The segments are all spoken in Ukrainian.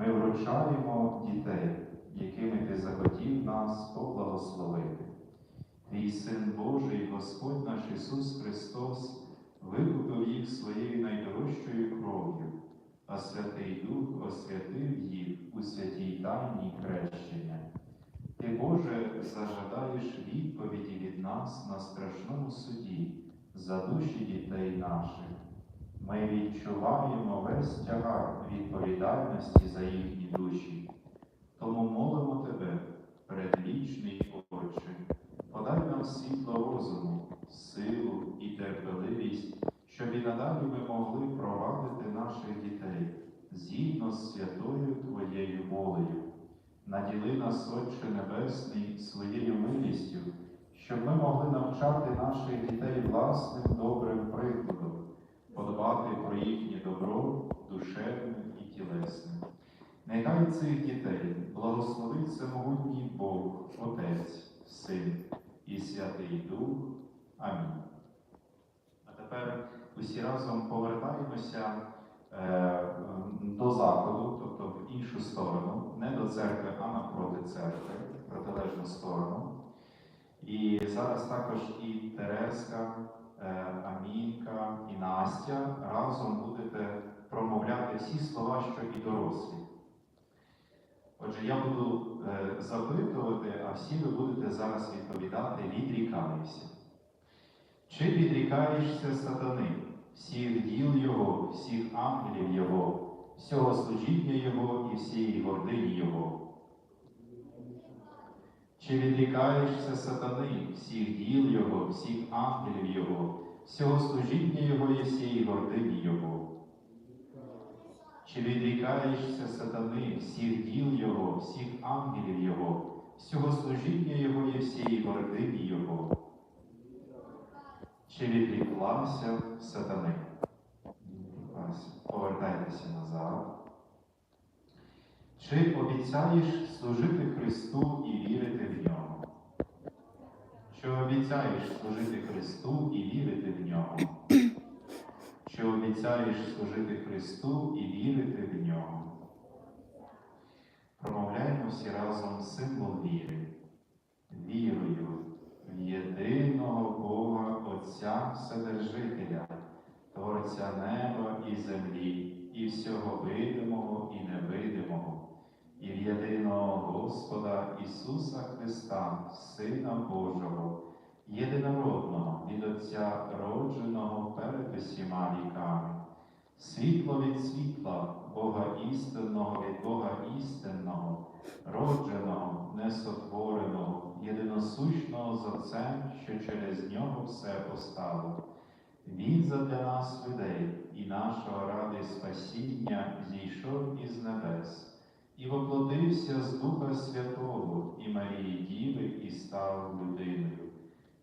Ми вручаємо дітей, якими ти захотів нас поблагословити. Твій Син Божий, Господь наш Ісус Христос, викупив їх своєю найдорожчою кров'ю, а Святий Дух освятив їх у святій тайні хрещення. Ти, Боже, зажадаєш відповіді від нас на страшному суді за душі дітей наших. Ми відчуваємо весь тягар відповідальності за їхні душі. Тому молимо Тебе, предвічний Отче, подай нам світло розуму, силу і терпеливість, щоб і надалі ми могли провадити наших дітей згідно з святою Твоєю волею. Наділи нас, Отче Небесний, своєю милістю, щоб ми могли навчати наших дітей власним добрим прикладом, подбати про їхнє добро, душевне і тілесне. Нехай цих дітей благословить всемогутній Бог, Отець, Син і Святий Дух. Амінь. А тепер усі разом повертаємося е, до заходу, тобто в іншу сторону, не до церкви, а напроти церкви, протилежну сторону. І зараз також і Тереска, е, Амінка і Настя разом будете промовляти всі слова, що і дорослі. Отже, я буду е, запитувати, а всі ви будете зараз відповідати відрікаюся. Чи відрікаєшся сатани, всіх діл Його, всіх ангелів Його, всього служіння Його і всієї гордині Його? Чи відрікаєшся сатани, всіх діл Його, всіх ангелів Його, всього служіння Його і всієї гордині Його? Чи відрікаєшся сатани, всіх діл Його, всіх ангелів Його, всього служіння Його і всієї гордині Його? Чи відріклася сатани? Повертайтеся назад. Чи обіцяєш служити Христу і вірити обіцяєш служити Христу і вірити в нього? Чи обіцяєш служити Христу і вірити в нього? Промовляємо всі разом символ віри. Вірую в єдиного Бога Отця Вседержителя, Творця неба і землі, і всього видимого і невидимого, і в єдиного Господа Ісуса Христа, Сина Божого, єдинородного від Отця родженого перед усіма віками, світло від світла, Бога істинного від Бога істинного, родженого, несотвореного, єдиносущного з Отцем, що через нього все постало. Він задля нас людей і нашого ради спасіння зійшов із небес і воплотився з Духа Святого і Марії Діви і став людиною,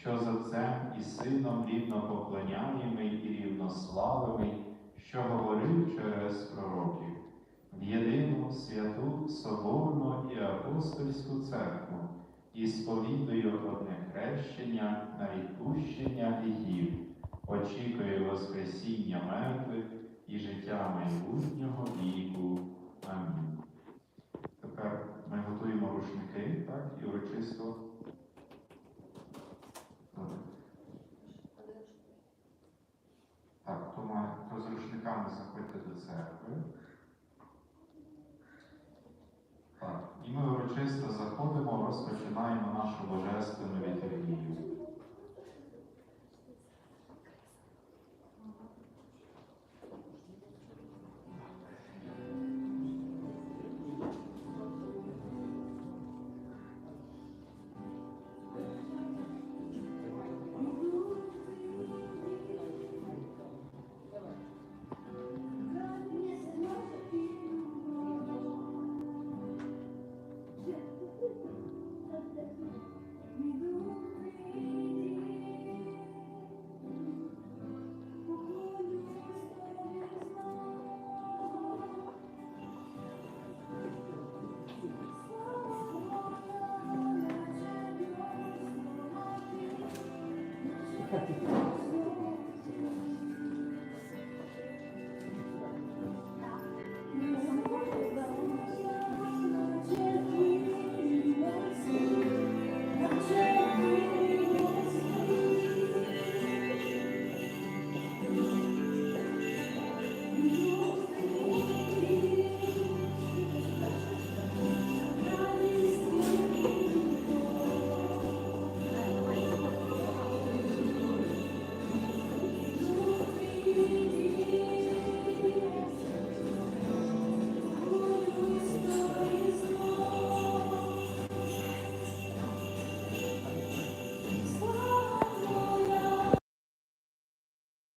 що з Отцем і Сином рівно поклоняємий і рівнославимий, що говорив через пророків, в єдину святу Соборну і апостольську церкву і сповідую одне хрещення на відпущення гріхів, очікую Воскресіння мертвих і життя майбутнього віку. Амінь. Тепер ми готуємо рушники, так, і урочисто. То заходьте до церкви. Так, і ми урочисто заходимо, розпочинаємо нашу божественну літургію.